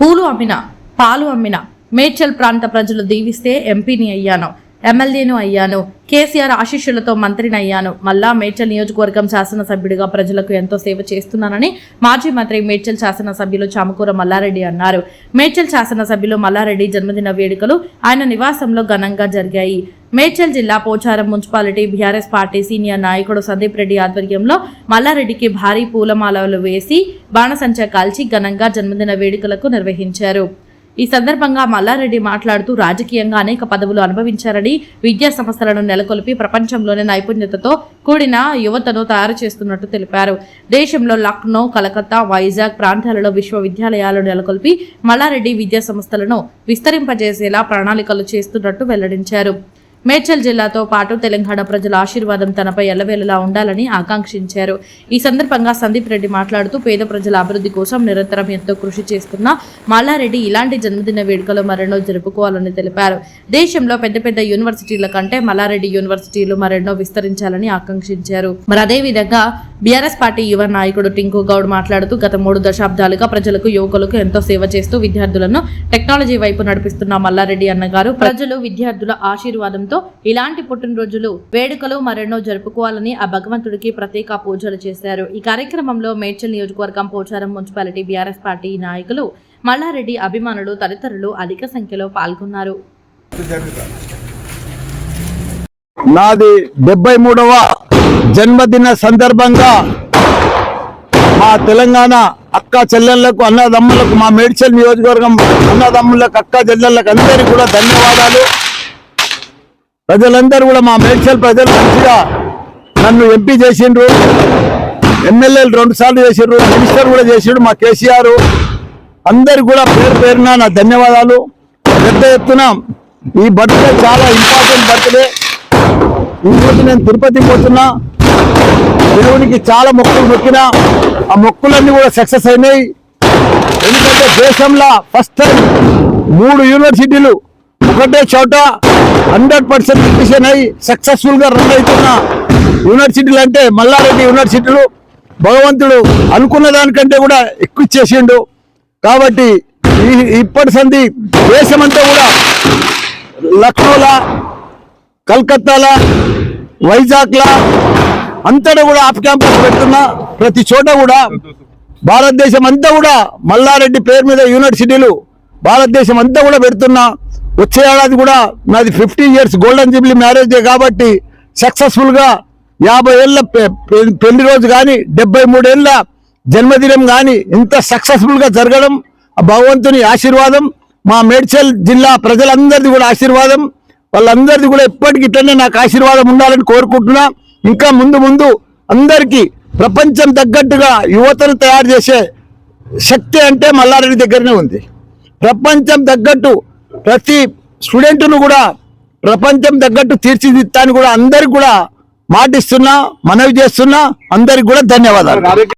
పూలు అమ్మిన పాలు అమ్మిన మేడ్చల్ ప్రాంత ప్రజలు దీవిస్తే ఎంపీని అయ్యాను ఎమ్మెల్యేను అయ్యాను కేసీఆర్ ఆశీస్సులతో మంత్రిని అయ్యాను. మళ్ళా మేడ్చల్ నియోజకవర్గం శాసనసభ్యుడిగా ప్రజలకు ఎంతో సేవ చేస్తున్నానని మాజీ మంత్రి మేడ్చల్ శాసనసభ్యులు చామకూర మల్లారెడ్డి అన్నారు. మేడ్చల్ శాసనసభ్యులు మల్లారెడ్డి జన్మదిన వేడుకలు ఆయన నివాసంలో ఘనంగా జరిగాయి. మేడ్చల్ జిల్లా Pocharam municipality BRS party senior నాయకుడు సందీప్ రెడ్డి ఆధ్వర్యంలో మల్లారెడ్డికి భారీ పూలమాలలు వేసి బాణసంచ కాల్చి ఘనంగా జన్మదిన వేడుకలకు నిర్వహించారు. ఈ సందర్భంగా మల్లారెడ్డి మాట్లాడుతూ రాజకీయంగా అనేక పదవులు అనుభవించారని విద్యా సంస్థలను నెలకొల్పి ప్రపంచంలోనే నైపుణ్యతతో కూడిన యువతను తయారు చేస్తున్నట్టు తెలిపారు. దేశంలో లక్నో కలకత్తా వైజాగ్ ప్రాంతాలలో విశ్వవిద్యాలయాలు నెలకొల్పి మల్లారెడ్డి విద్యా సంస్థలను విస్తరింపజేసేలా ప్రణాళికలు చేస్తున్నట్టు వెల్లడించారు. మేడ్చల్ జిల్లాతో పాటు తెలంగాణ ప్రజల ఆశీర్వాదం తనపై ఎల్లవేళలా ఉండాలని ఆకాంక్షించారు. ఈ సందర్భంగా సందీప్ రెడ్డి మాట్లాడుతూ పేద ప్రజల అభివృద్ధి కోసం నిరంతరం ఎంతో కృషి చేస్తున్న మల్లారెడ్డి ఇలాంటి జన్మదిన వేడుకలు మరెన్నో జరుపుకోవాలని తెలిపారు. దేశంలో పెద్ద పెద్ద యూనివర్సిటీల కంటే మల్లారెడ్డి యూనివర్సిటీలు మరెన్నో విస్తరించాలని ఆకాంక్షించారు. మరి అదేవిధంగా బీఆర్ఎస్ పార్టీ యువ నాయకుడు టింకు గౌడ్ మాట్లాడుతూ గత మూడు దశాబ్దాలుగా ప్రజలకు యువకులకు ఎంతో సేవ చేస్తూ విద్యార్థులను టెక్నాలజీ వైపు నడిపిస్తున్న మల్లారెడ్డి అన్నగారు ప్రజలు విద్యార్థుల ఆశీర్వాదంతో ఇలాంటి పుట్టినరోజులు వేడుకలు మరెన్నో జరుపుకోవాలని ఆ భగవంతుడికి ప్రత్యేక పూజలు చేశారు. ఈ కార్యక్రమంలో మేడ్చల్ నియోజకవర్గం పోచారం మున్సిపాలిటీ బీఆర్ఎస్ పార్టీ నాయకులు మల్లారెడ్డి అభిమానులు తదితరులు అధిక సంఖ్యలో పాల్గొన్నారు. నాది డెబ్బై మూడవ జన్మదిన సందర్భంగా మా తెలంగాణ అక్క చెల్లెళ్ళకు అన్నదమ్ములకు మా మేడ్చల్ నియోజకవర్గం అన్నదమ్ములకు అక్క చెల్లెళ్ళకు అందరికీ కూడా ధన్యవాదాలు. ప్రజలందరూ కూడా మా మేడ్చల్ ప్రజలు మంచిగా నన్ను ఎంపీ చేసిండ్రు. ఎమ్మెల్యేలు రెండు సార్లు చేసిండ్రు మినిస్టర్ కూడా చేసిండ్రు మా కేసీఆర్. అందరు కూడా పేరు పేరున నా ధన్యవాదాలు. పెద్ద ఎత్తున ఈ బర్త్డే చాలా ఇంపార్టెంట్ బర్త్డే. ఈరోజు నేను తిరుపతి పోతున్నా. దేవునికి చాలా మొక్కులు మొక్కినా ఆ మొక్కులన్నీ కూడా సక్సెస్ అయినాయి. ఎందుకంటే దేశంలో ఫస్ట్ టైం మూడు యూనివర్సిటీలు ఒకటే చోట హండ్రెడ్ పర్సెంట్ డిసిషన్ అయి సక్సెస్ఫుల్గా రన్ అవుతున్న. యూనివర్సిటీలు అంటే మల్లారెడ్డి యూనివర్సిటీలు భగవంతుడు అనుకున్న దానికంటే కూడా ఎక్కువ చేసిండు. కాబట్టి ఈ ఇప్పటి సంది దేశమంతా కూడా లక్నోలా కల్కత్తాలా వైజాగ్లా అంతటా కూడా ఆఫ్ క్యాంపస్ పెడుతున్నా ప్రతి చోట కూడా భారతదేశం అంతా కూడా మల్లారెడ్డి పేరు మీద యూనివర్సిటీలు భారతదేశం అంతా కూడా పెడుతున్నా వచ్చే ఏడాది కూడా నాది fifty years golden jubilee marriage day కాబట్టి సక్సెస్ఫుల్గా యాభై ఏళ్ళ పె- పె- పెళ్ళి రోజు కానీ డెబ్బై మూడేళ్ళ జన్మదినం కానీ ఇంత సక్సెస్ఫుల్గా జరగడం ఆ భగవంతుని ఆశీర్వాదం మా మేడ్చల్ జిల్లా ప్రజలందరిది కూడా ఆశీర్వాదం. వాళ్ళందరిది కూడా ఎప్పటికీ ఇట్లనే నాకు ఆశీర్వాదం ఉండాలని కోరుకుంటున్నా. ఇంకా ముందు ముందు అందరికీ ప్రపంచం తగ్గట్టుగా యువతను తయారు చేసే శక్తి అంటే మల్లారెడ్డి దగ్గరనే ఉంది. ప్రపంచం తగ్గట్టు ప్రతి స్టూడెంట్ను కూడా ప్రపంచం తగ్గట్టు తీర్చిదిద్దాన్ని కూడా అందరికి కూడా మాటిస్తున్నా మనవి చేస్తున్నా. అందరికి కూడా ధన్యవాదాలు.